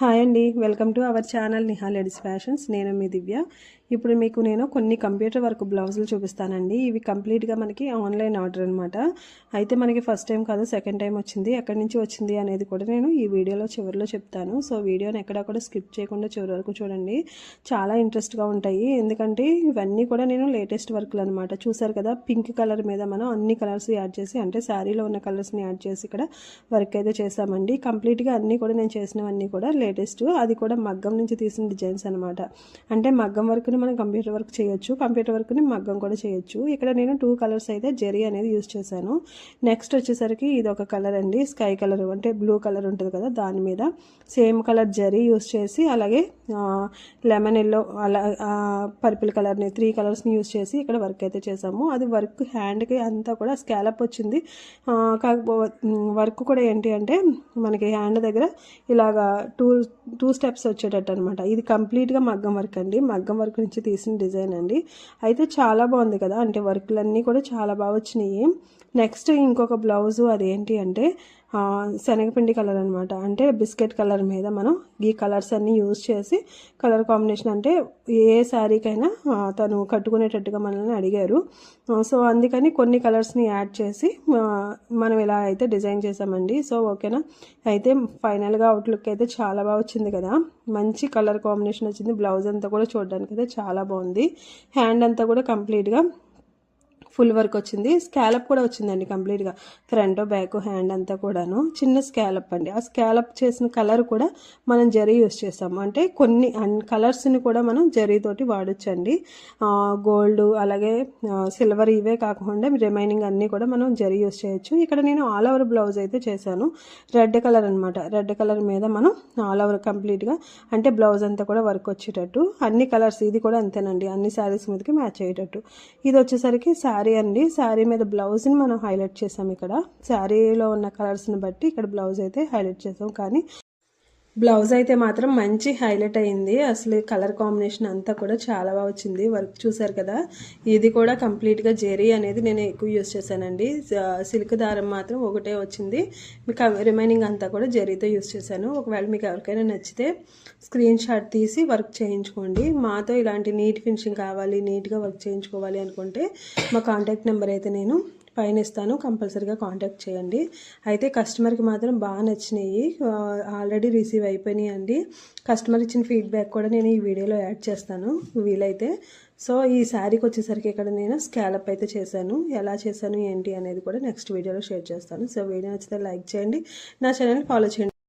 Hi అండి. Welcome to our channel Niha ladies fashions. నేను మీ దివ్య. ఇప్పుడు మీకు నేను కొన్ని కంప్యూటర్ వర్క్ బ్లౌజులు చూపిస్తానండి. ఇవి కంప్లీట్గా మనకి ఆన్లైన్ ఆర్డర్ అనమాట అయితే మనకి ఫస్ట్ టైం కాదు సెకండ్ టైం వచ్చింది. ఎక్కడి నుంచి వచ్చింది అనేది కూడా నేను ఈ వీడియోలో చివరిలో చెప్తాను. సో వీడియోని ఎక్కడా కూడా స్కిప్ చేయకుండా చివరి వరకు చూడండి. చాలా ఇంట్రెస్ట్గా ఉంటాయి. ఎందుకంటే ఇవన్నీ కూడా నేను లేటెస్ట్ వర్క్లు అనమాట చూసారు కదా పింక్ కలర్ మీద మనం అన్ని కలర్స్ యాడ్ చేసి అంటే శారీలో ఉన్న కలర్స్ని యాడ్ చేసి ఇక్కడ వర్క్ అయితే చేసామండి కంప్లీట్గా అన్నీ కూడా నేను చేసినవన్నీ కూడా లేటెస్ట్. అది కూడా మగ్గం నుంచి తీసిన డిజైన్స్ అనమాట అంటే మగ్గం వర్క్ని మనం కంప్యూటర్ వర్క్ చేయొచ్చు. కంప్యూటర్ వర్క్ని మగ్గం కూడా చేయొచ్చు. ఇక్కడ నేను టూ కలర్స్ అయితే జెరీ అనేది యూజ్ చేశాను. నెక్స్ట్ వచ్చేసరికి ఇది ఒక కలర్ అండి. స్కై కలర్ అంటే బ్లూ కలర్ ఉంటుంది కదా దాని మీద. సేమ్ కలర్ జెరీ యూజ్ చేసి అలాగే లెమన్ ఎల్లో అలా పర్పుల్ కలర్ని త్రీ కలర్స్ని యూజ్ చేసి ఇక్కడ వర్క్ అయితే చేసాము అది వర్క్ హ్యాండ్కి అంతా కూడా స్కాలప్ వచ్చింది. కాకపో వర్క్ కూడా ఏంటి అంటే మనకి హ్యాండ్ దగ్గర ఇలాగా టూ టూ స్టెప్స్ వచ్చేటట్టు అనమాట ఇది కంప్లీట్గా మగ్గం వర్క్ అండి. మగ్గం వర్క్ నుంచి తీసిన డిజైన్ అండి. అయితే చాలా బాగుంది కదా. అంటే వర్క్లన్నీ కూడా చాలా బాగా వచ్చినాయి. నెక్స్ట్ ఇంకొక బ్లౌజు అదేంటి అంటే శనగపిండి కలర్ అనమాట అంటే బిస్కెట్ కలర్ మీద మనం ఈ కలర్స్ అన్నీ యూజ్ చేసి కలర్ కాంబినేషన్ అంటే ఏ శారీకైనా తను కట్టుకునేటట్టుగా మనల్ని అడిగారు. సో అందుకని కొన్ని కలర్స్ని యాడ్ చేసి మనం ఇలా అయితే డిజైన్ చేసామండి. సో ఓకేనా? అయితే ఫైనల్గా అవుట్లుక్ అయితే చాలా బాగా వచ్చింది కదా. మంచి కలర్ కాంబినేషన్ వచ్చింది. బ్లౌజ్ అంతా కూడా చూడడానికి అయితే చాలా బాగుంది. హ్యాండ్ అంతా కూడా కంప్లీట్గా ఫుల్ వర్క్ వచ్చింది. స్కాలప్ కూడా వచ్చిందండి కంప్లీట్గా ఫ్రంట్ బ్యాక్ హ్యాండ్ అంతా కూడాను. చిన్న స్కాలప్ అండి. ఆ స్కాలప్ చేసిన కలర్ కూడా మనం జరీ యూస్ చేస్తాము. అంటే కొన్ని కలర్స్ని కూడా మనం జరీతోటి వాడచ్చండి. గోల్డ్ అలాగే సిల్వర్ ఇవే కాకుండా రిమైనింగ్ అన్నీ కూడా మనం జరీ యూస్ చేయొచ్చు. ఇక్కడ నేను ఆల్ ఓవర్ బ్లౌజ్ అయితే చేశాను. రెడ్ కలర్ అనమాట రెడ్ కలర్ మీద మనం ఆల్ ఓవర్ కంప్లీట్గా అంటే బ్లౌజ్ అంతా కూడా వర్క్ వచ్చేటట్టు. అన్ని కలర్స్ ఇది కూడా అంతేనండి. అన్ని శారీస్ మీదకి మ్యాచ్ అయ్యేటట్టు. ఇది వచ్చేసరికి శారీ శారీ అండి. శారీ మీద బ్లౌజ్ని మనం హైలైట్ చేసాం ఇక్కడ. శారీలో ఉన్న కలర్స్ని బట్టి ఇక్కడ బ్లౌజ్ అయితే హైలైట్ చేసాం. కానీ బ్లౌజ్ అయితే మాత్రం మంచి హైలైట్ అయింది. అసలు కలర్ కాంబినేషన్ అంతా కూడా చాలా బాగా వచ్చింది. వర్క్ చూసారు కదా? ఇది కూడా కంప్లీట్గా జెరీ అనేది నేను ఎక్కువ యూస్ చేశానండి. సిల్క్ దారం మాత్రం ఒకటే వచ్చింది. మీకు రిమైనింగ్ అంతా కూడా జెరీతో యూస్ చేశాను. ఒకవేళ మీకు ఎవరికైనా నచ్చితే స్క్రీన్ షాట్ తీసి వర్క్ చేయించుకోండి. మాతో ఇలాంటి నీట్ ఫినిషింగ్ కావాలి నీట్గా వర్క్ చేయించుకోవాలి అనుకుంటే మా కాంటాక్ట్ నెంబర్ అయితే నేను పైన ఇస్తాను. కంపల్సరీగా కాంటాక్ట్ చేయండి. అయితే కస్టమర్కి మాత్రం బాగా నచ్చినాయి. ఆల్రెడీ రిసీవ్ అయిపోయినాయి అండి. కస్టమర్ ఇచ్చిన ఫీడ్బ్యాక్ కూడా నేను ఈ వీడియోలో యాడ్ చేస్తాను. వీలైతే. సో ఈ శారీకి వచ్చేసరికి ఇక్కడ నేను స్కాలప్ అయితే చేశాను. ఎలా చేశాను ఏంటి అనేది కూడా నెక్స్ట్ వీడియోలో షేర్ చేస్తాను. సో వీడియో నచ్చితే లైక్ చేయండి. నా ఛానల్ ఫాలో చేయండి.